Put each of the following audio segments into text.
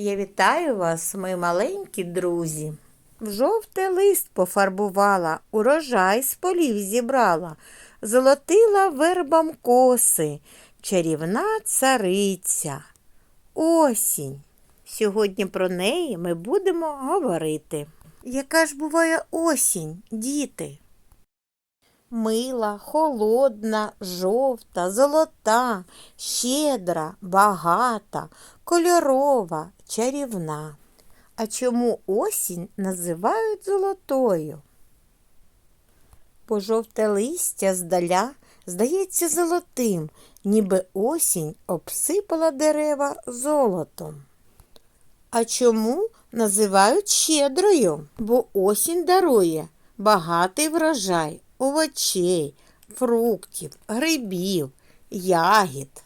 Я вітаю вас, мої маленькі друзі. В жовте лист пофарбувала, урожай з полів зібрала, золотила вербам коси, чарівна цариця. Осінь. Сьогодні про неї ми будемо говорити. Яка ж буває осінь, діти? Мила, холодна, жовта, золота, щедра, багата, кольорова, чарівна. А чому осінь називають золотою? Бо жовте листя здаля здається золотим, ніби осінь обсипала дерева золотом. А чому називають щедрою? Бо осінь дарує багатий врожай овочей, фруктів, грибів, ягід.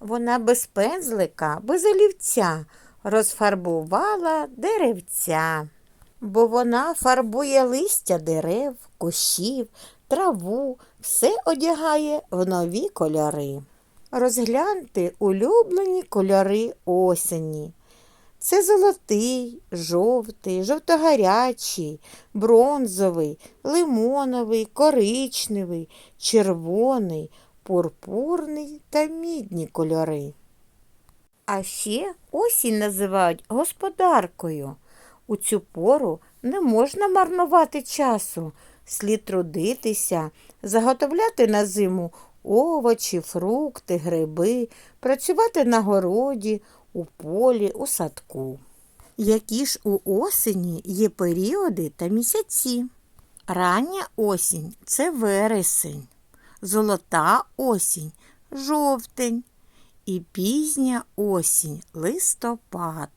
Вона без пензлика, без олівця розфарбувала деревця, бо вона фарбує листя дерев, кущів, траву, все одягає в нові кольори. Розгляньте улюблені кольори осені. Це золотий, жовтий, жовтогарячий, бронзовий, лимоновий, коричневий, червоний, пурпурний та мідні кольори. А ще осінь називають господаркою. У цю пору не можна марнувати часу, слід трудитися, заготовляти на зиму овочі, фрукти, гриби, працювати на городі, у полі, у садку. Які ж у осені є періоди та місяці? Рання осінь це вересень, золота осінь жовтень і пізня осінь листопад.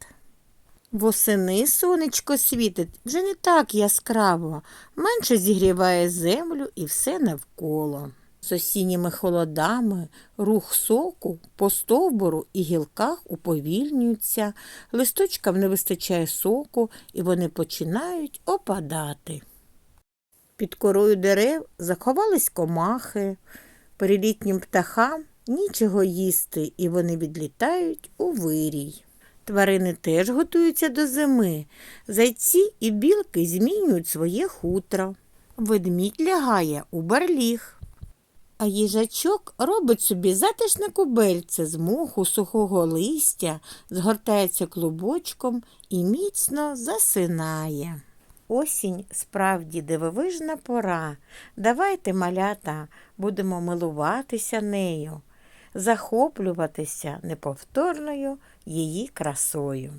Восени сонечко світить вже не так яскраво, менше зігріває землю і все навколо. З осінніми холодами рух соку по стовбуру і гілках уповільнюється, листочкам не вистачає соку, і вони починають опадати. Під корою дерев заховались комахи, перелітнім птахам нічого їсти, і вони відлітають у вирій. Тварини теж готуються до зими. Зайці і білки змінюють своє хутро. Ведмідь лягає у барліг. А їжачок робить собі затишне кубельце з моху, сухого листя, згортається клубочком і міцно засинає. Осінь справді дивовижна пора. Давайте, малята, будемо милуватися нею, захоплюватися неповторною її красою.